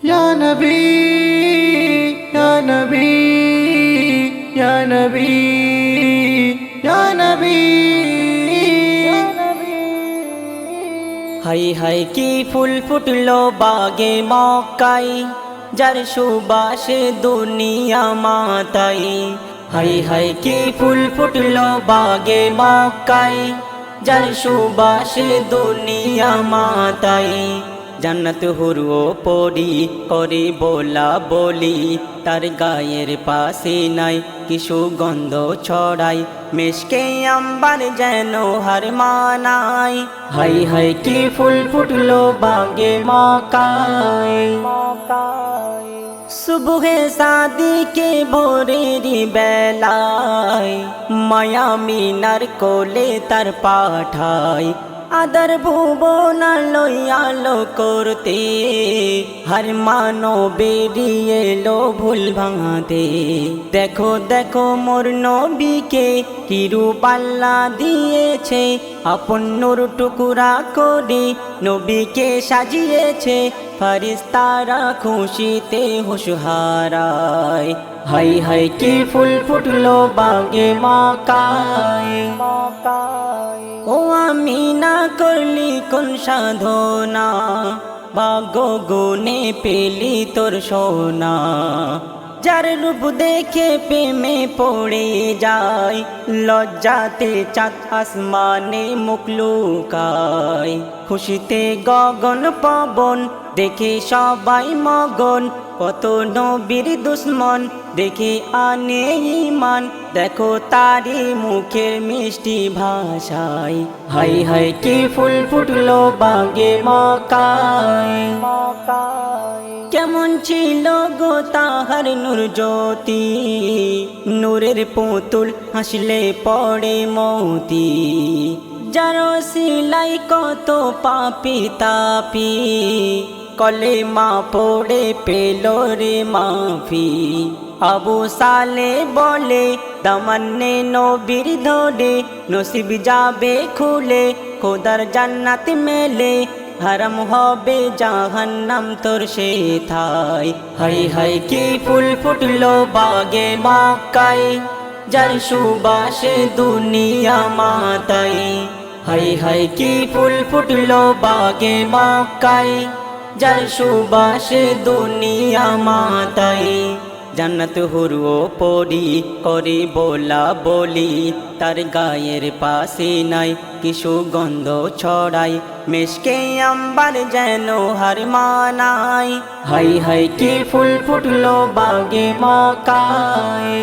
يا نبي يا نبي يا نبي يا نبي high high কি ফুল ফুটলো বাগে মক্কাই যার সুবাসে দুনিয়া মাতাই হাই হাই কি ফুল ফুটলো বাগে মক্কাই যার সুবাসে দুনিয়া মাতাই জান্নাত হুরু পড়ি করে বলা বলি, তার গায়ের পাশে নাই কিছু গন্ধ ছড়াই। মেশকে আম্বার যেন হার মানাই। হাই হাই কি ফুল ফুটলো বাগে মকাই। সুবহে সাদি কে ভোরের বেলায়, মায়া মিনার কোলে তার পাঠায়। আদর ভুবন লইয়ালো করতে, হর মানো বেরিয়ে লো ভুল ভাঙাতে। দেখো দেখো মোর নবীকে কিরু পাল্লা দিয়েছে, আপন নূর টুকুরা করে নবীকে সাজিয়েছে, ফারিস্তারা খুশিতে হুশহারায়। হাই হাই কি ফুল ফুটলো বাগে মাকায়। ও আমি না করলি কোন সাধনা, ভাগ্য গুনে পেলি তোর সোনা। যার রূপ দেখে প্রেমে পড়ে যায়, লজ্জাতে চাঁদ আসমানে মুকলুকায় খুশিতে গগন পবন দেখে সবাই মগন, কত নবীর দুশ্মন দেখে আনে ইমান দেখো তারি মুখের মিষ্টি ভাষায় হাই হাই কি ফুল ফুটলো বাগে মকায়। কেমন ছিল গো তাহার নূর জ্যোতি। নূরের পুতুল হাসলে পড়ে মতি। যার সিলাই কত পাপি তাপি। কলে মা পড়ে পেল রে মাফি। আবু সালে বলে, দামান্নে নবীর ধরে নসিব যাবে খুলে। খোদার জান্নাত মেলে হারাম হবে জাহান্নাম, তোর সে থাই। হাই হাই, কি ফুল ফুটলো বাগে মক্কাই যার সুবাসে দুনিয়া মাতাই। হাই হাই, কি ফুল ফুটলো বাগে মক্কাই যার সুবাসে দুনিয়া মাতাই। জান্নাত হুরু পড়ি করে বলা বলি, তার গায়ের পাশে নাই কিছু গন্ধ ছড়াই। মেশকে আম্বার যেন হার মানাই। হাই হাই কি ফুল ফুটলো বাগে মকায়